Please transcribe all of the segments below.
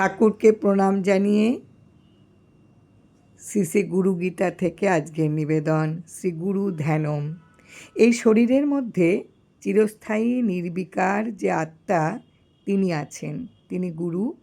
ঠাকুরকে প্রণাম জানিয়ে শ্রী শ্রী গুরু গীতা থেকে আজকের নিবেদন, শ্রী গুরু ধ্যানম। এই শরীরের মধ্যে চিরস্থায়ী নির্বিকার যে আত্মা, তিনি আছেন। তিনি গুরু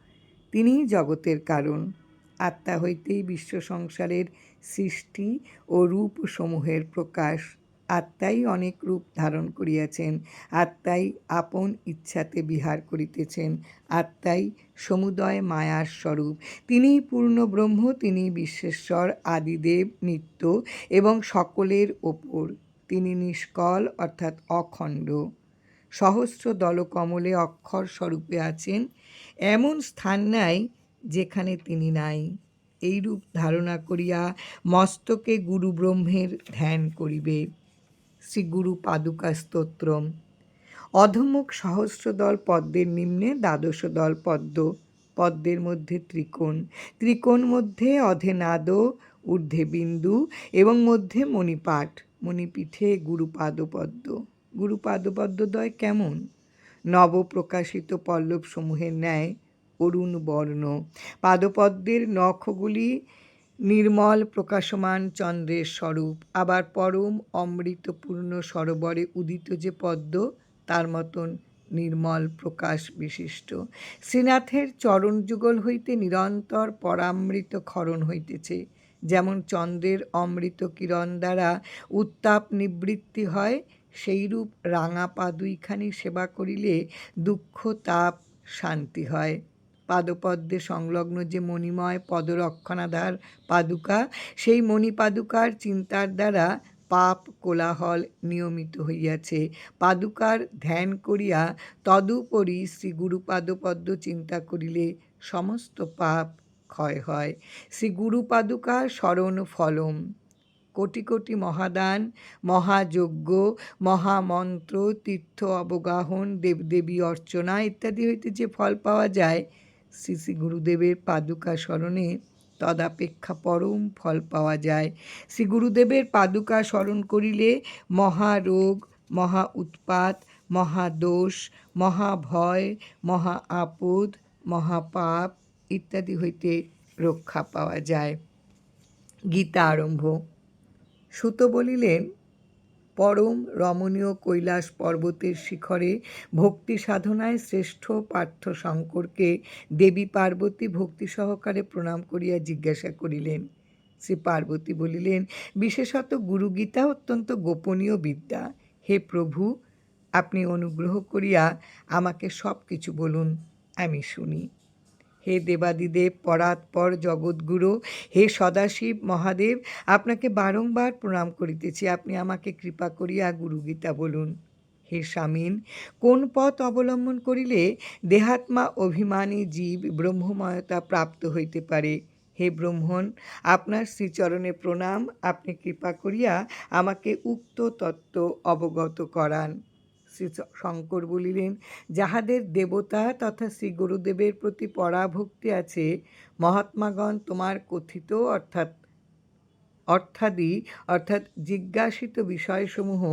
তিনিই জগতের কারণ। আত্মা হইতেই বিশ্ব সংসারের সৃষ্টি ও রূপ সমূহের প্রকাশ। আত্মাই অনেক রূপ ধারণ করিয়াছেন, আত্মাই আপন ইচ্ছাতে বিহার করিতেছেন, আত্মাই সমুদয় মায়ার স্বরূপ। তিনিই পূর্ণ ব্রহ্ম তিনি বিশ্বেশ্বর, আদিদেব নিত্য এবং সকলের ওপর। তিনি নিষ্কল অর্থাৎ অখণ্ড। সহস্র দলকমলে অক্ষর স্বরূপে আছেন, এমন স্থান নাই যেখানে তিনি নাই। এইরূপ ধারণা করিয়া মস্তকে গুরু ব্রহ্মের ধ্যান করিবে। শ্রী গুরু পাদুকা স্তোত্রম। অধমুখ সহস্রদল পদ্মের নিম্নে দ্বাদশ দল পদ্ম, পদ্মের মধ্যে ত্রিকোণ ত্রিকোণ মধ্যে অধেনাদ, ঊর্ধ্বে বিন্দু এবং মধ্যে মণিপাঠ, মণিপীঠে গুরুপাদপদ্ম। গুরুপাদপদ্মদ্বয় কেমন? নবপ্রকাশিত পল্লব সমূহের ন্যায়, অরুণ বর্ণ। পাদপদ্মের নখগুলি নির্মল প্রকাশমান চন্দ্রের স্বরূপ। আবার পরম অমৃতপূর্ণ সরোবরে উদিত যে পদ্ম, তার মতন নির্মল প্রকাশ বিশিষ্ট। শ্রীনাথের চরণ যুগল হইতে নিরন্তর পরামৃত ক্ষরণ হইতেছে। যেমন চন্দ্রের অমৃত কিরণ দ্বারা উত্তাপ নিবৃত্তি হয়, সেইরূপ রাঙা পা দুইখানি সেবা করিলে দুঃখ, তাপ, শান্তি হয়। পাদপদ্মে সংলগ্ন যে মণিময় পদরক্ষণাধার পাদুকা, সেই মণিপাদুকার চিন্তার দ্বারা পাপ কোলাহল নিয়মিত হইয়াছে। পাদুকার ধ্যান করিয়া তদুপরি শ্রী গুরুপাদপদ্ম চিন্তা করিলে সমস্ত পাপ ক্ষয় হয়। শ্রী গুরুপাদুকা স্মরণ ফলম। কোটি কোটি মহাদান, মহাযজ্ঞ, মহামন্ত্র, তীর্থ অবগাহন, দেবদেবী অর্চনা ইত্যাদি হইতে যে ফল পাওয়া যায় শ্রী শ্রী গুরুদেবের পাদুকা স্মরণে তদাপেক্ষা পরম ফল পাওয়া যায়। শ্রী গুরুদেবের পাদুকা স্মরণ করিলে মহারোগ, মহা উৎপাত মহাদোষ মহাভয় মহা আপদ মহাপাপ ইত্যাদি হইতে রক্ষা পাওয়া যায়। গীতা আরম্ভ। সুত বলিলেন পরম রমণীয় কৈলাস পর্বতের শিখরে ভক্তি সাধনায় শ্রেষ্ঠ পার্থ শঙ্করকে দেবী পার্বতী ভক্তি সহকারে প্রণাম করিয়া জিজ্ঞাসা করিলেন। শ্রী পার্বতী বলিলেন, বিশেষত গুরুগীতা অত্যন্ত গোপনীয় বিদ্যা। হে প্রভু, আপনি অনুগ্রহ করিয়া আমাকে সব কিছু বলুন, আমি শুনি। হে দেবাদিদেব পরাৎপর জগৎগুরু হে সদাশিব মহাদেব, আপনাকে বারংবার প্রণাম করিতেছি। আপনি আমাকে কৃপা করিয়া গুরুগীতা বলুন। হে স্বামীন, কোন পথ অবলম্বন করিলে দেহাত্মা অভিমানী জীব ব্রহ্মময়তা প্রাপ্ত হইতে পারে? হে ব্রহ্মণ, আপনার শ্রীচরণে প্রণাম। আপনি কৃপা করিয়া আমাকে উক্ত তত্ত্ব অবগত করান। শ্রী শঙ্কর বলিলেন, যাহাদের দেবতা তথা শ্রী গুরুদেবের প্রতি পরাভক্তি আছে, মহাত্মাগণ তোমার কথিত অর্থাৎ, অর্থাদি, অর্থাৎ জিজ্ঞাসিত বিষয়সমূহ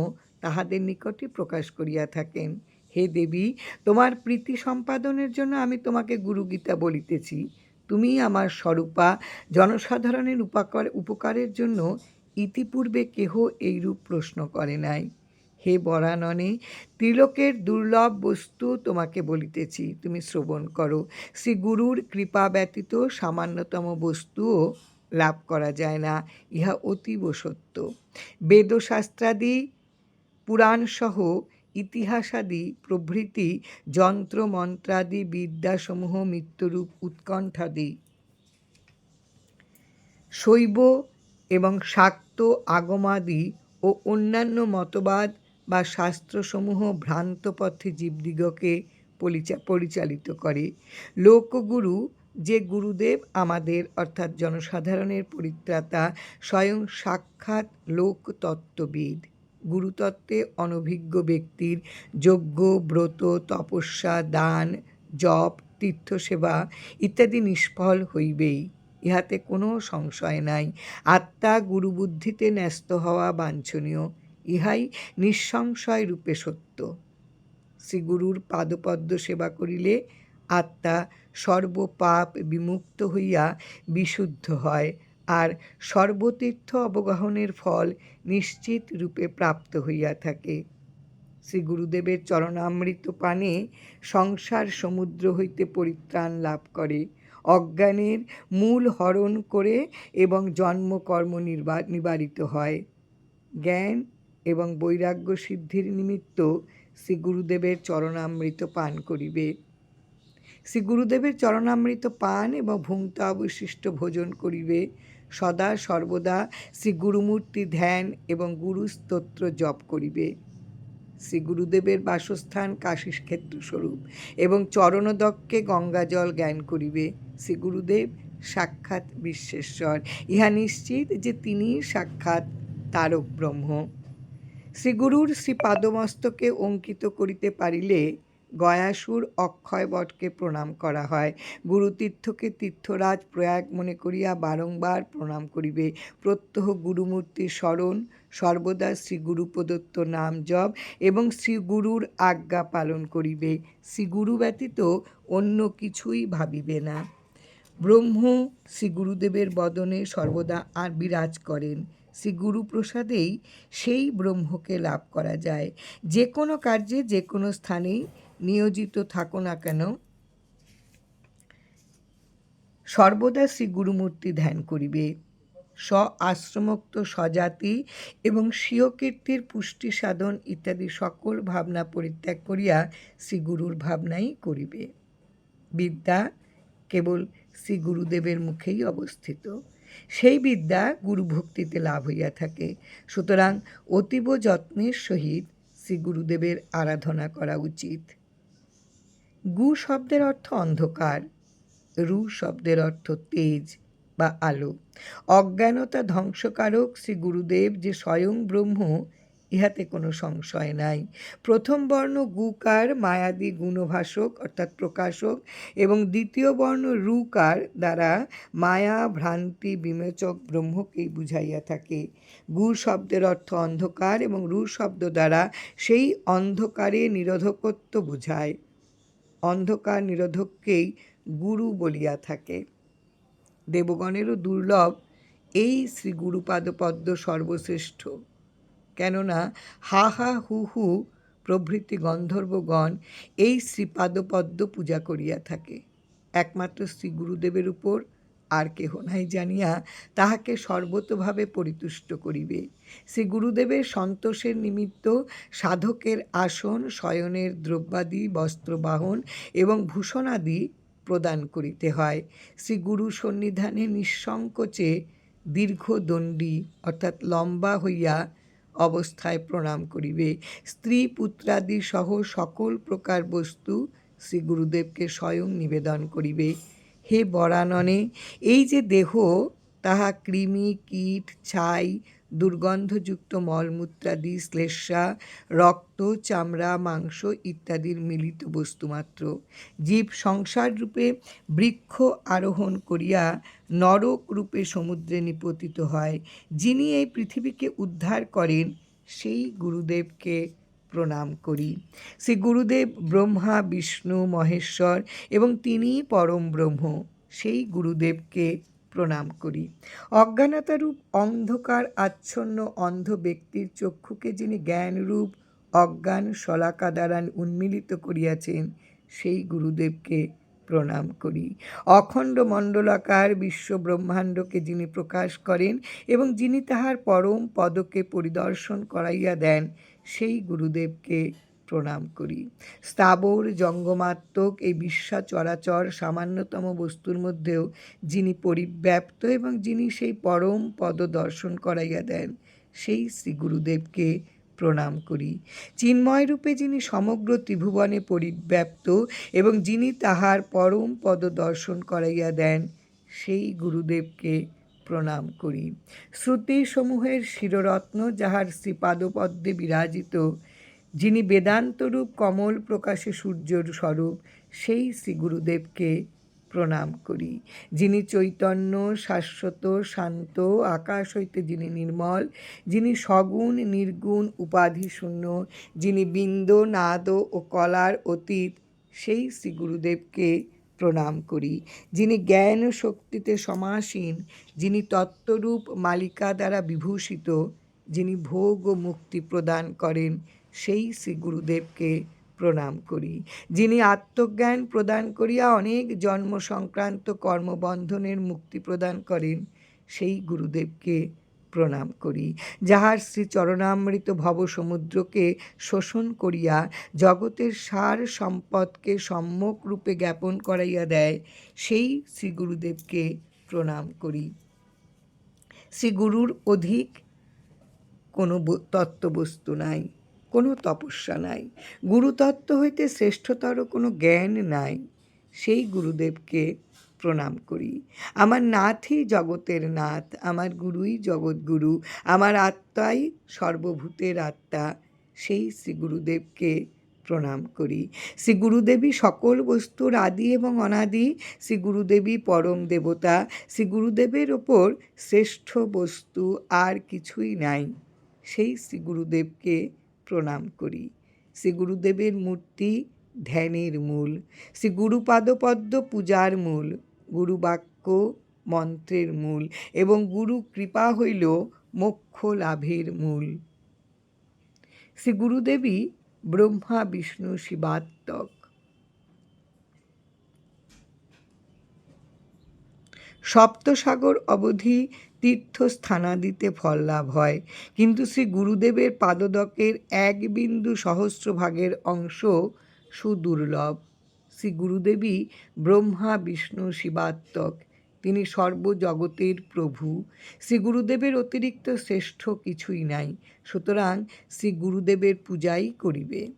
তাহাদের নিকটই প্রকাশ করিয়া থাকেন। হে দেবী, তোমার প্রীতি সম্পাদনের জন্য আমি তোমাকে গুরুগীতা বলিতেছি। তুমি আমার স্বরূপা, জনসাধারণের উপকার, উপকারের জন্য ইতিপূর্বে কেহ এইরূপ প্রশ্ন করে নাই। হে বরাননে, ত্রিলোকের দুর্লভ বস্তু তোমাকে বলিতেছি, তুমি শ্রবণ করো। শ্রী গুরুর কৃপা ব্যতীত সামান্যতম বস্তুও লাভ করা যায় না, ইহা অতীব সত্য। বেদশাস্ত্রাদি, পুরাণসহ ইতিহাসাদি প্রভৃতি, যন্ত্রমন্ত্রাদি বিদ্যাসমূহ মৃত্যুরূপ উৎকণ্ঠাদি। শৈব এবং শাক্ত আগমাদি ও অন্যান্য মতবাদ বা শাস্ত্রসমূহ ভ্রান্ত পথে জীবদিগকে পরিচালিত করে। লোকগুরু যে গুরুদেব আমাদের অর্থাৎ জনসাধারণের পরিত্রাতা স্বয়ং সাক্ষাৎ লোকতত্ত্ববিদ। গুরুতত্ত্বে অনভিজ্ঞ ব্যক্তির যজ্ঞ, ব্রত, তপস্যা, দান, জপ, তীর্থসেবা ইত্যাদি নিষ্ফল হইবেই। ইহাতে কোনো সংশয় নাই। আত্মা গুরুবুদ্ধিতে ন্যস্ত হওয়া বাঞ্ছনীয়। ইহাই নিঃসংশয় রূপে সত্য। শ্রীগুরুর পাদপদ্ম সেবা করিলে আত্মা সর্বপাপ বিমুক্ত হইয়া বিশুদ্ধ হয় আর সর্বতীর্থ অবগাহনের ফল নিশ্চিত রূপে প্রাপ্ত হইয়া থাকে। শ্রী গুরুদেবের চরণামৃত পানে সংসার সমুদ্র হইতে পরিত্রাণ লাভ করে, অজ্ঞানের মূল হরণ করে এবং জন্মকর্ম নির্বা, নিবারিত হয়। জ্ঞান এবং বৈরাগ্য সিদ্ধির নিমিত্ত শ্রী গুরুদেবের চরণামৃত পান করিবে। শ্রী গুরুদেবের চরণামৃত পান এবং ভুঙ্ক্ত অবশিষ্ট ভোজন করিবে। সদা সর্বদা শ্রী গুরুমূর্তি ধ্যান এবং গুরুস্তোত্র জপ করিবে। শ্রী গুরুদেবের বাসস্থান কাশীক্ষেত্র স্বরূপ এবং চরণদক্ষে গঙ্গাজল জ্ঞান করিবে। শ্রী গুরুদেব সাক্ষাৎ বিশ্বেশ্বর। ইহা নিশ্চিত যে তিনি সাক্ষাৎ তারক ব্রহ্ম শ্রীগুরুর শ্রী পাদমস্তকে অঙ্কিত করিতে পারিলে গয়াসুর অক্ষয় বটকে প্রণাম করা হয়। গুরুতীর্থকে তীর্থরাজ প্রয়াগ মনে করিয়া বারংবার প্রণাম করিবে। প্রত্যহ গুরুমূর্তির স্মরণ সর্বদা শ্রী গুরু প্রদত্ত নাম জপ এবং শ্রী গুরুর আজ্ঞা পালন করিবে। শ্রী গুরু ব্যতীত অন্য কিছুই ভাবিবে না। ব্রহ্ম শ্রী গুরুদেবের বদনে সর্বদা আর বিরাজ করেন। শ্রী গুরুপ্রসাদেই সেই ব্রহ্মকে লাভ করা যায়। যে কোনো কার্যে, যে কোনো স্থানেই নিয়োজিত থাকো না কেন। সর্বদা শ্রী গুরুমূর্তি ধ্যান করিবে। স্ব আশ্রমোক্ত স্বজাতি এবং স্বীয় কীর্তির পুষ্টি সাধন ইত্যাদি সকল ভাবনা পরিত্যাগ করিয়া শ্রী গুরুর ভাবনাই করিবে। বিদ্যা কেবল শ্রী গুরুদেবের মুখেই অবস্থিত। সেই বিদ্যা গুরুভক্তিতে লাভ হইয়া থাকে। সুতরাং অতীব যত্নের সহিত শ্রী গুরুদেবের আরাধনা করা উচিত। গু শব্দের অর্থ অন্ধকার, রু শব্দের অর্থ তেজ বা আলো। অজ্ঞানতা ধ্বংসকারক শ্রী গুরুদেব যে স্বয়ং ব্রহ্ম ইহাতে কোনো সংশয় নাই। প্রথম বর্ণ গুকার, মায়াদি গুণভাষক অর্থাৎ প্রকাশক, এবং দ্বিতীয় বর্ণ রুকার দ্বারা মায়া, ভ্রান্তি, বিমোচক, ব্রহ্মকেই বুঝাইয়া থাকে। গু শব্দের অর্থ অন্ধকার এবং রু শব্দ দ্বারা সেই অন্ধকারে নিরোধকত্ব বুঝায়। অন্ধকার নিরোধককেই গুরু বলিয়া থাকে। দেবগণেরও দুর্লভ এই শ্রী গুরুপাদপদ্ম সর্বশ্রেষ্ঠ। কেননা হা হা হু হু প্রভৃতি গন্ধর্বগণ এই শ্রীপাদপদ্ম পূজা করিয়া থাকে। একমাত্র শ্রী গুরুদেবের উপর আর কেহ নাই জানিয়া তাহাকে সর্বতভাবে পরিতুষ্ট করিবে। শ্রী গুরুদেবের সন্তোষের নিমিত্ত সাধকের আসন, শয়নের দ্রব্যাদি, বস্ত্রবাহন এবং ভূষণাদি প্রদান করিতে হয়। শ্রী গুরু সন্নিধানে নিঃসংকোচে দীর্ঘদণ্ডী অর্থাৎ লম্বা হইয়া অবস্থায় প্রণাম করিবে। স্ত্রী পুত্রাদি সহ সকল প্রকার বস্তু শ্রী গুরুদেবকে স্বয়ং নিবেদন করিবে। হে বরাননে, এই যে দেহ, তাহা কৃমি, কীট, ছাই দুর্গন্ধযুক্ত মলমূত্রাদি শ্লেষা রক্ত, চামড়া, মাংস ইত্যাদির মিলিত বস্তুমাত্র জীব সংসার রূপে বৃক্ষ আরোহণ করিয়া নরক রূপে সমুদ্রে নিপতিত হয়। যিনি এই পৃথিবীকে উদ্ধার করেন, সেই গুরুদেবকে প্রণাম করি। শ্রী গুরুদেব ব্রহ্মা, বিষ্ণু, মহেশ্বর এবং তিনি পরম ব্রহ্ম, সেই গুরুদেবকে প্রণাম করি। অজ্ঞানতারূপ, অন্ধকার, আচ্ছন্ন, অন্ধ ব্যক্তির চক্ষুকে যিনি জ্ঞানরূপ, অজ্ঞান, শলাকা দ্বারা উন্মিলিত করিয়াছেন, সেই গুরুদেবকে প্রণাম করি। অখণ্ড মণ্ডলাকার বিশ্ব ব্রহ্মাণ্ডকে যিনি প্রকাশ করেন এবং যিনি তাহার পরম পদকে পরিদর্শন করাইয়া দেন, সেই গুরুদেবকে প্রণাম করি। স্থাবর জঙ্গমাত্মক এই বিশ্বা চরাচর সামান্যতম বস্তুর মধ্যেও যিনি পরিব্যাপ্ত এবং যিনি সেই পরম পদ দর্শন করাইয়া দেন, সেই শ্রী গুরুদেবকে প্রণাম করি। চিন্ময় রূপে যিনি সমগ্র ত্রিভুবনে পরিব্যাপ্ত এবং যিনি তাহার পরম পদ দর্শন করাইয়া দেন, সেই গুরুদেবকে প্রণাম করি। শ্রুতিসমূহের শিররত্ন যাহার শ্রীপাদপদ্মে বিরাজিত যিনি বেদান্তরূপ কমল প্রকাশে সূর্যর স্বরূপ, সেই শ্রী গুরুদেবকে প্রণাম করি। যিনি চৈতন্য, শাশ্বত, শান্ত, আকাশ হইতে যিনি নির্মল, যিনি সগুণ, নির্গুণ, উপাধি শূন্য, যিনি বিন্দ, নাদ ও কলার অতীত, সেই শ্রী গুরুদেবকে প্রণাম করি। যিনি জ্ঞান শক্তিতে সমাসীন, যিনি তত্ত্বরূপ মালিকা দ্বারা বিভূষিত, যিনি ভোগ ও মুক্তি প্রদান করেন সেই শ্রী গুরুদেবকে প্রণাম করি, যিনি আত্মজ্ঞান প্রদান করিয়া অনেক জন্ম সংক্রান্ত কর্মবন্ধনের মুক্তি প্রদান করেন, সেই গুরুদেবকে প্রণাম করি, যাহার শ্রী চরণামৃত ভব সমুদ্রকে শোষণ করিয়া জগতের সার সম্পদকে সম্যক রূপে জ্ঞাপন করাইয়া দেয়, সেই শ্রী গুরুদেবকে প্রণাম করি। শ্রী গুরুর অধিক কোনো তত্ত্ববস্তু নাই। কোনো তপস্যা নাই। গুরুতত্ত্ব হইতে শ্রেষ্ঠতর কোনো জ্ঞান নাই। সেই গুরুদেবকে প্রণাম করি। আমার নাথই জগতের নাথ, আমার গুরুই জগৎগুরু আমার আত্মাই সর্বভূতের আত্মা। সেই শ্রী গুরুদেবকে প্রণাম করি। শ্রী গুরুদেবী সকল বস্তুর আদি এবং অনাদি শ্রী গুরুদেবী পরম দেবতা শ্রী গুরুদেবের ওপর শ্রেষ্ঠ বস্তু আর কিছুই নাই। সেই শ্রী গুরুদেবকে প্রণাম করি। শ্রী গুরুদেবের মূর্তি ধ্যানের মূল, শ্রী গুরুপাদপদ্ম পূজার মূল, গুরুবাক্য মন্ত্রের মূল এবং গুরু কৃপা হইল মোক্ষ লাভের মূল। শ্রী গুরুদেবী ব্রহ্মা, বিষ্ণু, শিবাত্মক। সপ্তসাগর অবধি তীর্থস্থানাদিতে ফল লাভ হয়। কিন্তু শ্রী গুরুদেবের পাদদকের এক বিন্দু সহস্র ভাগের অংশ সুদুর্লভ। শ্রী গুরুদেবী ব্রহ্মা, বিষ্ণু, শিবাত্মক। তিনি সর্বজগতের প্রভু। শ্রী গুরুদেবের অতিরিক্ত শ্রেষ্ঠ কিছুই নাই। সুতরাং শ্রী গুরুদেবের পূজাই করিবে।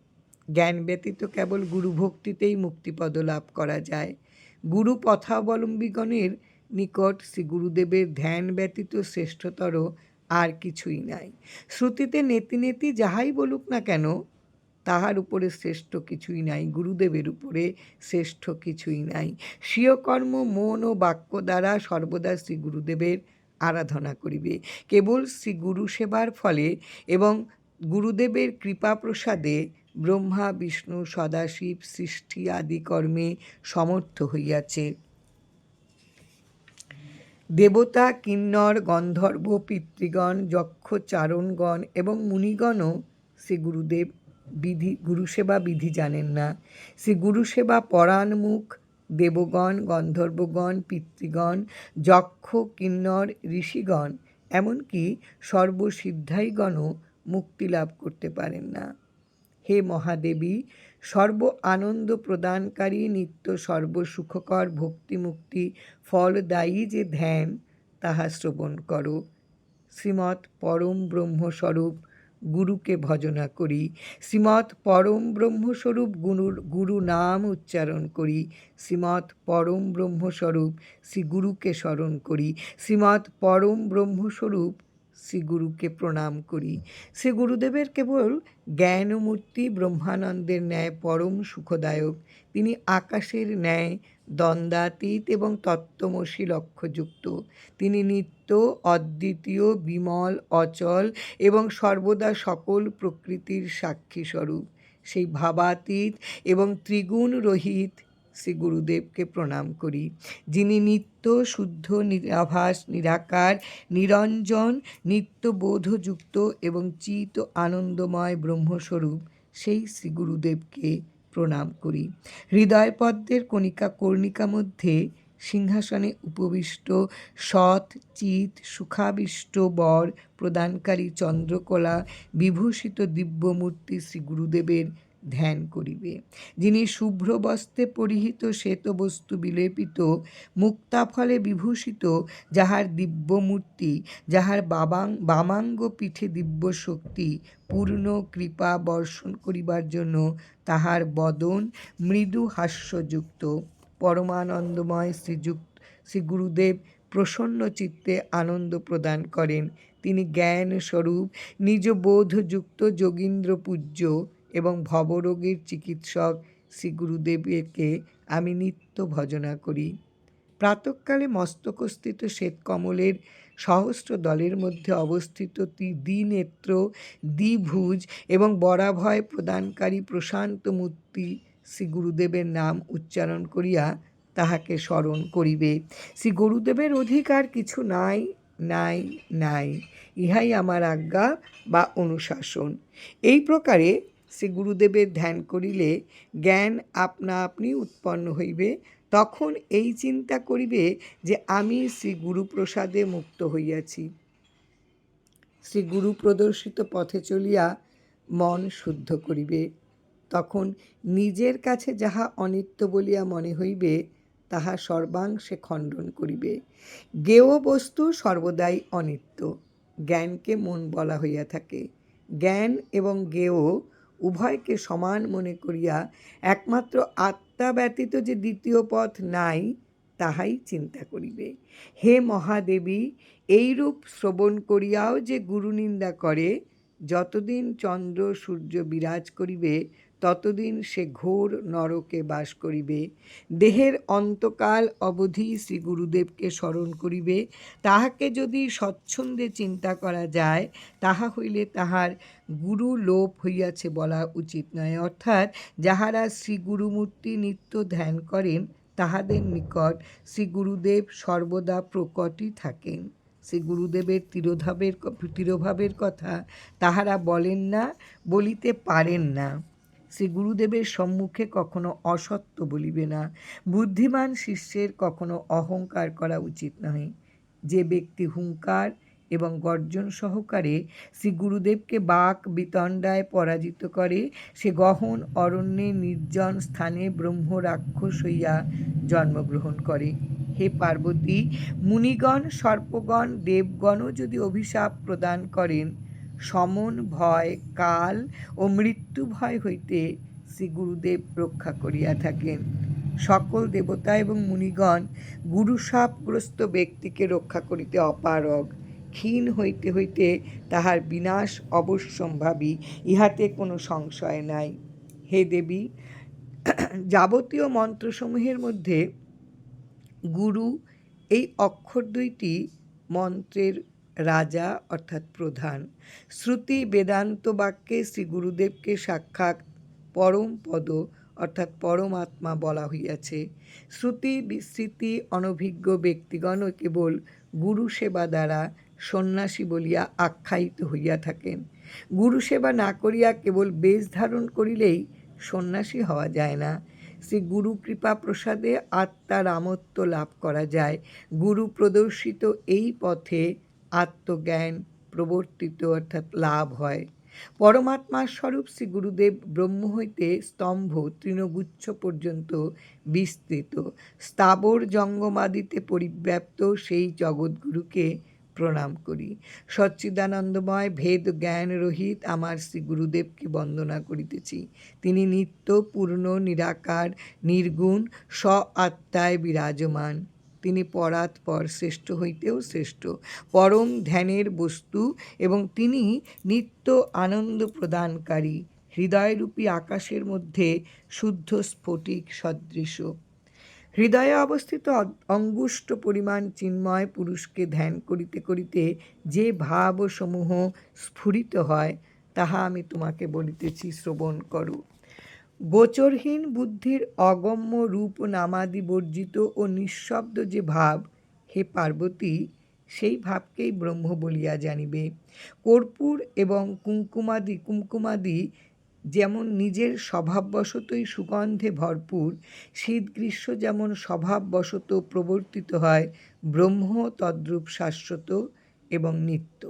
জ্ঞান ব্যতীত কেবল গুরুভক্তিতেই মুক্তিপদ লাভ করা যায়। গুরু পথাবলম্বীগণের নিকট শ্রী গুরুদেবের ধ্যান ব্যতীত শ্রেষ্ঠতর আর কিছুই নাই। শ্রুতিতে নেতি নেতি যাহাই বলুক না কেন, তাহার উপরে শ্রেষ্ঠ কিছুই নাই, গুরুদেবের উপরে শ্রেষ্ঠ কিছুই নাই। স্বীয় কর্ম, মন ও বাক্য দ্বারা সর্বদা শ্রী গুরুদেবের আরাধনা করিবে। কেবল শ্রী গুরু সেবার ফলে এবং গুরুদেবের কৃপা প্রসাদে ব্রহ্মা, বিষ্ণু, সদাশিব, সৃষ্টি আদি কর্মে সমর্থ হইয়াছে। দেবতা, কিন্নর, গন্ধর্ব, পিতৃগণ, যক্ষ, চারণগণ এবং মুনিগণও শ্রী গুরুদেব বিধি, গুরুসেবা বিধি জানেন না। শ্রী গুরুসেবা পরাণমুখ দেবগণ, গন্ধর্বগণ, পিতৃগণ, যক্ষ, কিন্নর, ঋষিগণ এমনকি সর্বসিদ্ধাইগণও মুক্তি লাভ করতে পারেন না। হে মহাদেবী সর্ব আনন্দ প্রদানকারী নিত্য সর্বসুখকর ভক্তিমুক্তি ফলদায়ী যে ধ্যান, তাহা শ্রবণ করো। শ্রীমৎ পরম ব্রহ্মস্বরূপ গুরুকে ভজনা করি। শ্রীমৎ পরম ব্রহ্মস্বরূপ গুরুর গুরু নাম উচ্চারণ করি। শ্রীমৎ পরম ব্রহ্মস্বরূপ শ্রী গুরুকে স্মরণ করি। শ্রীমৎ পরম ব্রহ্মস্বরূপ শ্রী গুরুকে প্রণাম করি। শ্রী গুরুদেবের কেবল জ্ঞানমূর্তি ব্রহ্মানন্দের ন্যায় পরম সুখদায়ক। তিনি আকাশের ন্যায় দ্বন্দ্বাতীত এবং তত্ত্বমসী লক্ষ্যযুক্ত। তিনি নিত্য, অদ্বিতীয়, বিমল, অচল এবং সর্বদা সকল প্রকৃতির সাক্ষী স্বরূপ সেই ভাবাতীত এবং ত্রিগুণ রহিত শ্রী গুরুদেবকে প্রণাম করি, যিনি নিত্য শুদ্ধ, নিরাভাস, নিরাকার, নিরঞ্জন নিত্যবোধযুক্ত এবং চিত আনন্দময় ব্রহ্মস্বরূপ, সেই শ্রী গুরুদেবকে প্রণাম করি। হৃদয় পদ্মের কণিকা কর্ণিকা মধ্যে সিংহাসনে উপবিষ্ট, সৎ, চিত, সুখাবিষ্ট, বর, প্রদানকারী চন্দ্রকলা, বিভূষিত দিব্যমূর্তি শ্রী গুরুদেবের ধ্যান করিবে। যিনি শুভ্র বস্ত্রে পরিহিত শ্বেতবস্তু বিলেপিত, মুক্তাফলে বিভূষিত, যাহার দিব্যমূর্তি, যাহার বাবাং, বামাঙ্গ পিঠে দিব্য শক্তি পূর্ণ কৃপা বর্ষণ করিবার জন্য তাহার বদন মৃদু হাস্যযুক্ত। পরমানন্দময় শ্রীযুক্ত শ্রী গুরুদেব প্রসন্ন চিত্তে আনন্দ প্রদান করেন। তিনি জ্ঞান স্বরূপ নিজ বোধযুক্ত যোগীন্দ্র পূজ্য এবং ভবরোগের চিকিৎসক শ্রী গুরুদেবকে আমি নিত্য ভজনা করি। প্রাতকালে মস্তকস্থিত শ্বেতকমলের সহস্র দলের মধ্যে অবস্থিত দ্বিনেত্র দ্বিভুজ এবং বরাভয় প্রদানকারী প্রশান্ত মূর্তি শ্রী গুরুদেবের নাম উচ্চারণ করিয়া তাহাকে স্মরণ করিবে। শ্রী গুরুদেবের অধিকার কিছু নাই নাই নাই, ইহাই আমার আজ্ঞা বা অনুশাসন। এই প্রকারে শ্রী গুরুদেবের ধ্যান করিলে জ্ঞান আপনা আপনি উৎপন্ন হইবে। তখন এই চিন্তা করিবে যে আমি শ্রী গুরুপ্রসাদে মুক্ত হইয়াছি। শ্রী গুরু প্রদর্শিত পথে চলিয়া মন শুদ্ধ করিবে। তখন নিজের কাছে যাহা অনিত্য বলিয়া মনে হইবে, তাহা সর্বাংশে খণ্ডন করিবে। জ্ঞেয় বস্তু সর্বদাই অনিত্য। জ্ঞানকে মন বলা হইয়া থাকে। জ্ঞান এবং জ্ঞেয় উভয়কে সমান মনে করিয়া একমাত্র আত্মা ব্যতীত যে দ্বিতীয় পথ নাই, তাহাই চিন্তা করিবে। হে মহাদেবী, এইরূপ শ্রবণ করিয়াও যে গুরুনিন্দা করে যতদিন চন্দ্র সূর্য বিরাজ করিবে, ততদিন সে ঘোর নরকে বাস করিবে। দেহের অন্তকাল অবধি শ্রী গুরুদেবকে স্মরণ করিবে। তাহাকে যদি স্বচ্ছন্দে চিন্তা করা যায়, তাহা হইলে তাহার গুরু লোপ হইয়াছে বলা উচিত নয়। অর্থাৎ যাহারা শ্রী গুরুমূর্তি নিত্য ধ্যান করেন, তাহাদের নিকট শ্রী গুরুদেব সর্বদা প্রকটই থাকেন। শ্রী গুরুদেবের তিরোধাবের তিরোভাবের কথা তাহারা বলেন না, বলিতে পারেন না। সে গুরুদেবের সম্মুখে কখনো অসত্য বলিবে না। বুদ্ধিমান শিষ্যের কখনো অহংকার করা উচিত নয় যে ব্যক্তি হুঙ্কার এবং গর্জন সহকারে শ্রী গুরুদেবকে বাক বিতণ্ডায় পরাজিত করে, সে গহন অরণ্যে নির্জন স্থানে ব্রহ্ম রাক্ষস হইয়া জন্মগ্রহণ করে। হে পার্বতী, মুনিগণ, সর্পগণ, দেবগণও যদি অভিশাপ প্রদান করেন, সমন, ভয়, কাল ও মৃত্যু ভয় হইতে শ্রী গুরুদেব রক্ষা করিয়া থাকেন। সকল দেবতা এবং মুনিগণ গুরুসাপগ্রস্ত ব্যক্তিকে রক্ষা করিতে অপারগ। ক্ষীণ হইতে হইতে তাহার বিনাশ অবশ্যম্ভাবী, ইহাতে কোনো সংশয় নাই। হে দেবী, যাবতীয় মন্ত্রসমূহের মধ্যে গুরু এই অক্ষর দুইটি মন্ত্রের রাজা অর্থাৎ প্রধান। শ্রুতি বেদান্ত বাক্যে শ্রী গুরুদেবকে সাক্ষাৎ পরম পদ অর্থাৎ পরমাত্মা বলা হইয়াছে। শ্রুতি বিস্মৃতি অনভিজ্ঞ ব্যক্তিগণ কেবল গুরু সেবা দ্বারা সন্ন্যাসী বলিয়া আখ্যায়িত হইয়া থাকেন। গুরু সেবা না করিয়া কেবল বেশ ধারণ করিলেই সন্ন্যাসী হওয়া যায় না। শ্রী গুরু কৃপা প্রসাদে আত্মার আমত্ব লাভ করা যায়। গুরু প্রদর্শিত এই পথে আত্মজ্ঞান প্রবর্তিত অর্থাৎ লাভ হয়। পরমাত্মার স্বরূপ শ্রী গুরুদেব ব্রহ্ম হইতে স্তম্ভ তৃণগুচ্ছ পর্যন্ত বিস্তৃত। স্থাবর জঙ্গমাদিতে পরিব্যাপ্ত সেই জগৎগুরুকে প্রণাম করি। সচ্চিদানন্দময় ভেদ জ্ঞান রহিত আমার শ্রী গুরুদেবকে বন্দনা করিতেছি। তিনি নিত্য পূর্ণ, নিরাকার, নির্গুণ স্ব আত্মায় বিরাজমান। তিনি পরাৎপর শ্রেষ্ঠ হইতেও শ্রেষ্ঠ। পরম ধ্যানের বস্তু এবং তিনি নিত্য আনন্দ প্রদানকারী। হৃদয়রূপী আকাশের মধ্যে শুদ্ধ স্ফটিক সদৃশ। হৃদয়ে অবস্থিত অঙ্গুষ্ট পরিমাণ চিন্ময় পুরুষকে ধ্যান করিতে করিতে যে ভাবসমূহ স্ফুরিত হয়, তাহা আমি তোমাকে বলিতেছি, শ্রবণ করো। গোচরহীন বুদ্ধির অগম্য রূপ নামাদি বর্জিত ও নিঃশব্দ যে ভাব, হে পার্বতী, সেই ভাবকেই ব্রহ্ম বলিয়া জানিবে। কর্পূর এবং কুঙ্কুমাদি, কুমকুমাদি যেমন নিজের স্বভাববশতই সুগন্ধে ভরপুর, শীত গ্রীষ্ম যেমন স্বভাববশত প্রবর্তিত হয়, ব্রহ্ম তদ্রূপ শাশ্বত এবং নিত্য।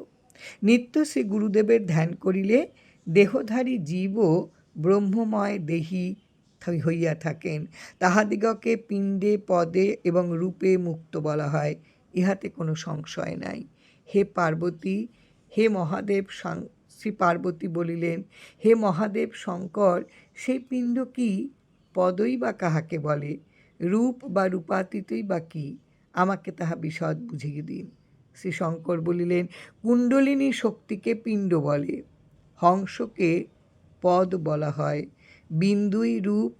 নিত্য শ্রী গুরুদেবের ধ্যান করিলে দেহধারী জীবও ব্রহ্মময় দেহী হইয়া থাকেন। তাহাদিগকে পিণ্ডে, পদে এবং রূপে মুক্ত বলা হয়, ইহাতে কোনো সংশয় নাই। হে পার্বতী, হে মহাদেব শ্রী পার্বতী বলিলেন, হে মহাদেব শঙ্কর সেই পিণ্ড কি? পদই বা কাহাকে বলে? রূপ বা রূপাতীতই বা কি? আমাকে তাহা বিশদ বুঝিয়ে দিন। শ্রী শঙ্কর বলিলেন, কুণ্ডলিনী শক্তিকে পিণ্ড বলে, হংসকে পদ বলা হয়। বিন্দুই রূপ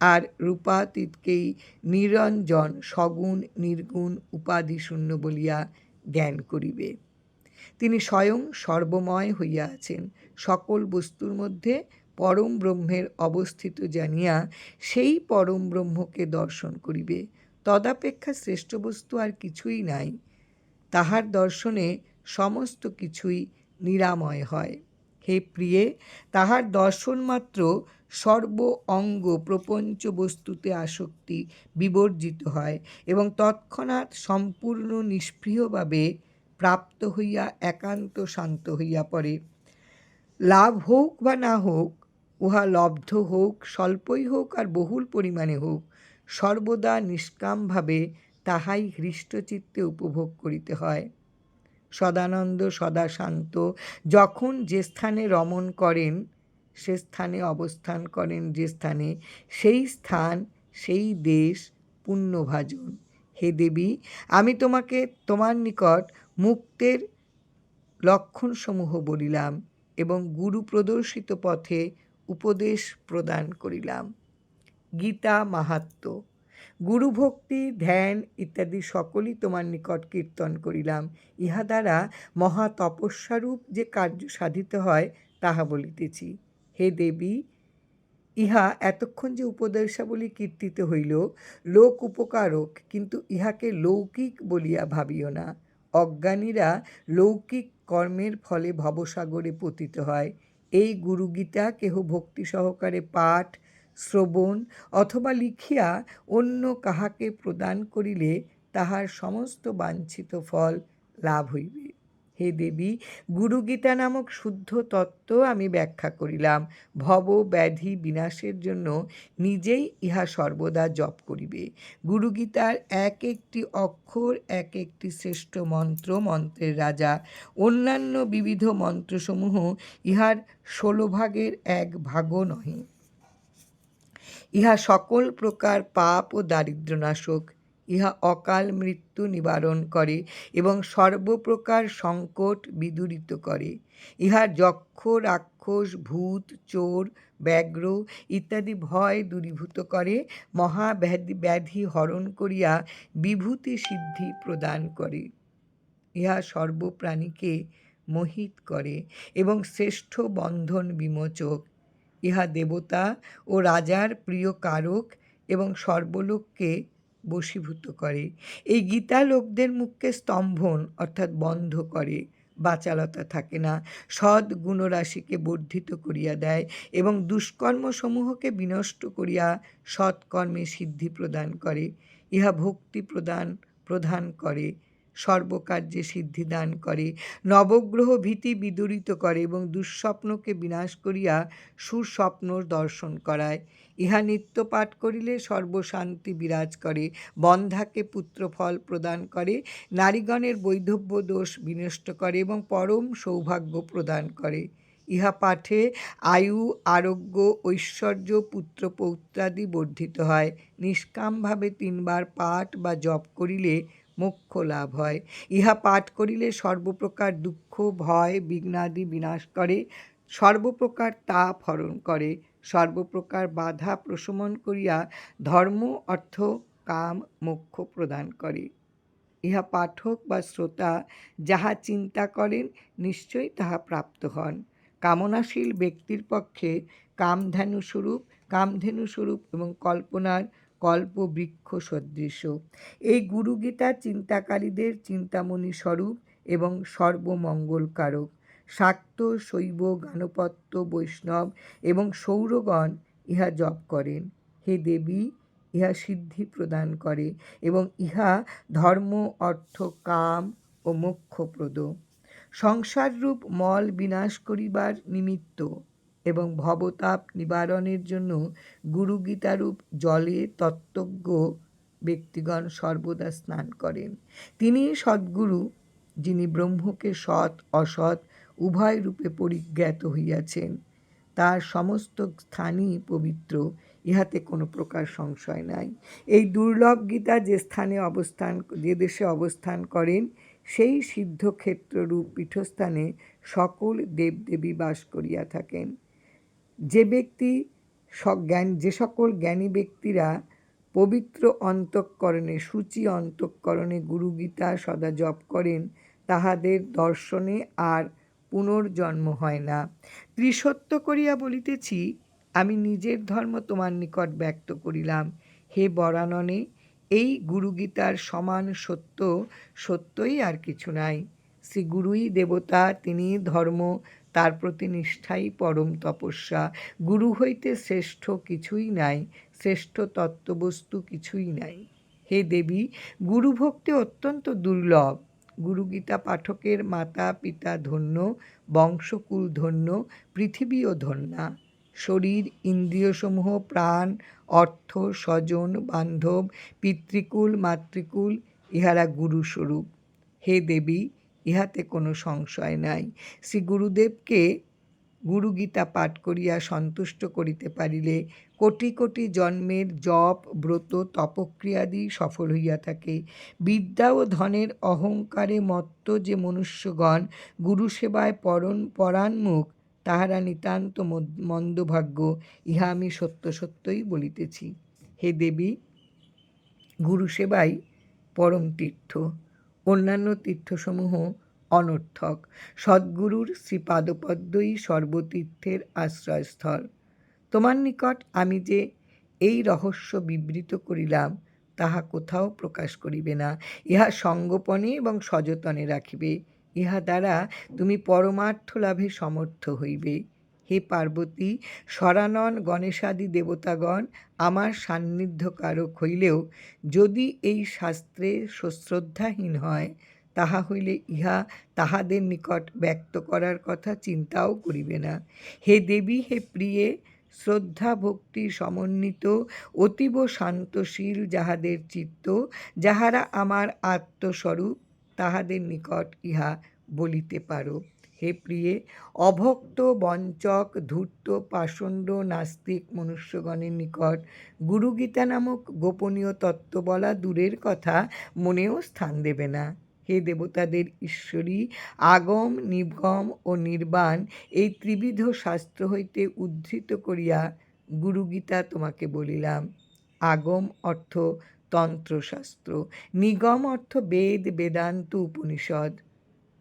আর রূপাতীতকেই নিরঞ্জন, সগুণ, নির্গুণ উপাধি শূন্য বলিয়া জ্ঞান করিবে। তিনি স্বয়ং সর্বময় হইয়া আছেন সকল বস্তুর মধ্যে পরম ব্রহ্মের অবস্থিত জানিয়া সেই পরম ব্রহ্মকে দর্শন করিবে। তদাপেক্ষা শ্রেষ্ঠ বস্তু আর কিছুই নাই। তাহার দর্শনে সমস্ত কিছুই নিরাময় হয়। হে প্রিয়ে, তাহার দর্শন মাত্র সর্ব অঙ্গ প্রপঞ্চ বস্তুতে আসক্তি বিবর্জিত হয় এবং তৎক্ষণাৎ সম্পূর্ণ নিষ্প্রিয়ভাবে প্রাপ্ত হইয়া একান্ত শান্ত হইয়া পড়ে। লাভ হোক বা না হোক, উহা লব্ধ হোক, স্বল্পই হোক আর বহুল পরিমাণে হোক, সর্বদা নিষ্কামভাবে তাহাই হৃষ্টচিত্তে উপভোগ করিতে হয়। সদানন্দ সদা শান্ত, যখন যে স্থানে রমণ করেন, সে স্থানে অবস্থান করেন যে স্থানে, সেই স্থান, সেই দেশ পুণ্যভাজন। হে দেবী, আমি তোমাকে তোমার নিকট মুক্তের লক্ষণসমূহ বলিলাম এবং গুরু প্রদর্শিত পথে উপদেশ প্রদান করিলাম। গীতা মাহাত্ম্য গুরুভক্তি ধ্যান ইত্যাদি সকলই তোমার নিকট কীর্তন করিলাম। ইহা দ্বারা মহা তপস্যারূপ যে কার্য সাধিত হয়, তাহা বলিতেছি। হে দেবী ইহা এতক্ষণ যে উপদেশাবলী কীর্তিত হইল, লোক উপকারক, কিন্তু ইহাকে লৌকিক বলিয়া ভাবিও না। অজ্ঞানীরা লৌকিক কর্মের ফলে ভবসাগরে পতিত হয়। এই গুরুগীতা কেহ ভক্তি সহকারে পাঠ, শ্রবণ অথবা লিখিয়া অন্য কাহাকে প্রদান করিলে তাহার সমস্ত বাঞ্ছিত ফল লাভ হইবে। হে দেবী, গুরুগীতা নামক শুদ্ধ তত্ত্ব আমি ব্যাখ্যা করিলাম। ভব ব্যাধি বিনাশের জন্য নিজেই ইহা সর্বদা জপ করিবে। গুরুগীতার এক একটি অক্ষর, এক একটি শ্রেষ্ঠ মন্ত্র, মন্ত্রের রাজা। অন্যান্য বিবিধ মন্ত্রসমূহ ইহার ষোলো ভাগের এক ভাগও নহে। ইহা সকল প্রকার পাপ ও দারিদ্র্যনাশক। ইহা অকাল মৃত্যু নিবারণ করে এবং সর্বপ্রকার সংকট বিদূরিত করে। ইহা যক্ষ, রাক্ষস, ভূত, চোর, ব্যাঘ্র ইত্যাদি ভয় দূরীভূত করে, মহাব্যাধি ব্যাধি হরণ করিয়া বিভূতি সিদ্ধি প্রদান করে। ইহা সর্বপ্রাণীকে মোহিত করে এবং শ্রেষ্ঠ বন্ধন বিমোচক। ইহা দেবতা ও রাজার প্রিয় কারক এবং সর্বলোককে বশীভূত করে। এই গীতা লোকদের মুখকে স্তম্ভন অর্থাৎ বন্ধ করে, বাচালতা থাকে না। সৎ গুণরাশিকে বর্ধিত করিয়া দেয় এবং দুষ্কর্মসমূহকে বিনষ্ট করিয়া সৎকর্মে সিদ্ধি প্রদান করে। ইহা ভক্তি প্রদান প্রদান করে, সর্বকার্যে সিদ্ধি দান করে, নবগ্রহ ভীতি বিদূরিত করে এবং দুঃস্বপ্নকে বিনাশ করিয়া সুস্বপ্ন দর্শন করায়। ইহা নিত্য পাঠ করিলে সর্বশান্তি বিরাজ করে, বন্ধাকে পুত্রফল প্রদান করে, নারীগণের বৈধব্য দোষ বিনষ্ট করে এবং পরম সৌভাগ্য প্রদান করে। ইহা পাঠে আয়ু, আরোগ্য, ঐশ্বর্য পুত্র পৌত্রাদি বর্ধিত হয়। নিষ্কামভাবে তিনবার পাঠ বা জপ করিলে মোক্ষ লাভ হয়। ইহা পাঠ করিলে সর্বপ্রকার দুঃখ, ভয়, বিঘ্নাদি বিনাশ করে, সর্বপ্রকার তাপ হরণ করে। সর্বপ্রকার বাধা প্রশমন করিয়া ধর্ম, অর্থ, কাম, মোক্ষ প্রদান করে। ইহা পাঠক বা শ্রোতা যাহা চিন্তা করেন, নিশ্চয়ই তাহা প্রাপ্ত হন। কামনাশীল ব্যক্তির পক্ষে কামধেনু স্বরূপ কামধেনু স্বরূপ এবং কল্পনার কল্প বৃক্ষ সদৃশ। এই গুরুগীতা চিন্তাকারীদের চিন্তামণি স্বরূপ এবং সর্বমঙ্গলকারক। শাক্ত শৈব গানপত্য বৈষ্ণব এবং সৌরগণ ইহা জপ করেন। হে দেবী, ইহা সিদ্ধি প্রদান করে এবং ইহা ধর্ম, অর্থ, কাম ও মোক্ষপ্রদ। সংসাররূপ মল বিনাশ করিবার নিমিত্ত এবং ভবতাপ নিবারণের জন্য গুরুগীতারূপ জলে তত্ত্বজ্ঞ ব্যক্তিগণ সর্বদা স্নান করেন। তিনি সদ্গুরু, যিনি ব্রহ্মকে সৎ, অসৎ উভয় রূপে পরিজ্ঞাত হইয়াছেন। তার সমস্ত স্থানই পবিত্র, ইহাতে কোনো প্রকার সংশয় নাই। এই দুর্লভ গীতা যে স্থানে অবস্থান, যে দেশে অবস্থান করেন, সেই সিদ্ধক্ষেত্ররূপ পীঠস্থানে সকল দেবদেবী বাস করিয়া থাকেন। যে ব্যক্তি জ্ঞান, যে সকল জ্ঞানী ব্যক্তিরা পবিত্র অন্তঃকরণে, সূচি অন্তঃকরণে গুরুগীতা সদা জপ করেন, তাহাদের দর্শনে আর পুনর্জন্ম হয় না। ত্রিসত্য করিয়া বলিতেছি, আমি নিজের ধর্ম তোমার নিকট ব্যক্ত করিলাম। হে বরাননে, এই গুরুগীতার সমান সত্য, সত্যই আর কিছু নাই। শ্রী গুরুই দেবতা, তিনি ধর্ম, তার প্রতি নিষ্ঠাই পরম তপস্যা। গুরু হইতে শ্রেষ্ঠ কিছুই নাই, শ্রেষ্ঠ তত্ত্ববস্তু কিছুই নাই। হে দেবী, গুরুভক্তি অত্যন্ত দুর্লভ। গুরুগীতা পাঠকের মাতা পিতা ধন্য, বংশকুল ধন্য, পৃথিবীও ধন্যা। শরীর, ইন্দ্রিয়সমূহ, প্রাণ, অর্থ, স্বজন, বান্ধব, পিতৃকুল, মাতৃকুল, ইহারা গুরুস্বরূপ। হে দেবী, ইহাতে কোনো সংশয় নাই। শ্রী গুরুদেবকে গুরুগীতা পাঠ করিয়া সন্তুষ্ট করিতে পারিলে কোটি কোটি জন্মের জপ, ব্রত, তপক্রিয়াদি সফল হইয়া থাকে। বিদ্যা ও ধনের অহংকারে মত্ত যে মনুষ্যগণ গুরু সেবায় পরণ পরাণমুখ তাহারা নিতান্ত মন্দভাগ্য, ইহা আমি সত্য সত্যই বলিতেছি। হে দেবী গুরু সেবাই পরম তীর্থ। অন্যান্য তীর্থসমূহ অনর্থক। সদ্গুরুর শ্রীপাদপদ্মই সর্বতীর্থের আশ্রয়স্থল। তোমার নিকট আমি যে এই রহস্য বিবৃত করিলাম, তাহা কোথাও প্রকাশ করিবে না। ইহা সঙ্গোপনে এবং সযতনে রাখিবে। ইহা দ্বারা তুমি পরমার্থ লাভে সমর্থ হইবে। হে পার্বতী সরানন গণেশাদি দেবতাগণ, আমার সান্নিধ্যকারক হইলেও যদি এই শাস্ত্রে শ্রদ্ধাহীন হয় তাহা হইলে ইহা তাহাদের নিকট ব্যক্ত করার কথা চিন্তাও করিবে না। হে দেবী, হে প্রিয়ে শ্রদ্ধা ভক্তি সমন্বিত, অতীব শান্তশীল যাহাদের চিত্ত, যাহারা আমার আত্মস্বরূপ, তাহাদের নিকট ইহা বলিতে পারো। হে প্রিয়ে, অভক্ত, বঞ্চক, ধূর্ত, পাষণ্ড, নাস্তিক মনুষ্যগণের নিকট গুরুগীতা নামক গোপনীয় তত্ত্ব বলা দূরের কথা মনেও স্থান দেবে না। হে দেবতাদের ঈশ্বরী, আগম নিগম ও নির্বাণ এই ত্রিবিধ শাস্ত্র হইতে উদ্ধৃত করিয়া গুরুগীতা তোমাকে বলিলাম। আগম অর্থ তন্ত্রশাস্ত্র, নিগম অর্থ বেদ, বেদান্ত উপনিষদ।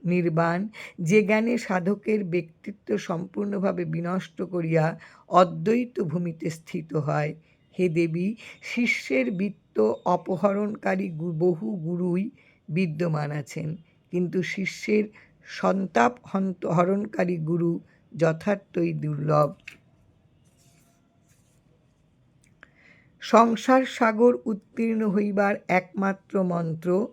নির্বাণ, যে জ্ঞানে সাধকের ব্যক্তিত্ব সম্পূর্ণভাবে বিনষ্ট করিয়া অদ্বৈত ভূমিতে স্থিত হয়, হে দেবী, শিষ্যের বৃত্ত অপহরণকারী বহু গুরুই বিদ্যমান আছেন। কিন্তু শিষ্যের সন্তাপ হরণকারী গুরু যথার্থই দুর্লভ। সংসার সাগর উত্তীর্ণ হইবার একমাত্র মন্ত্র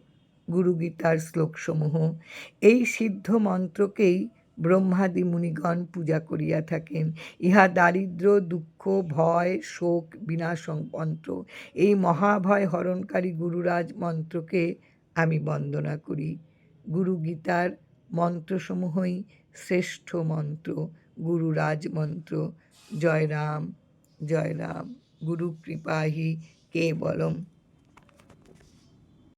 গুরুগীতার শ্লোকসমূহ। এই সিদ্ধ মন্ত্রকেই ব্রহ্মাদি মুনিগণ পূজা করিয়া থাকেন। ইহা দারিদ্র, দুঃখ, ভয়, শোক, বিনাশ মন্ত্র। এই মহাভয় হরণকারী গুরুরাজ মন্ত্রকে আমি বন্দনা করি। গুরু গীতার মন্ত্রসমূহই শ্রেষ্ঠ মন্ত্র, গুরু রাজমন্ত্র জয় রাম জয় রাম। গুরু কৃপাহি কেবলম।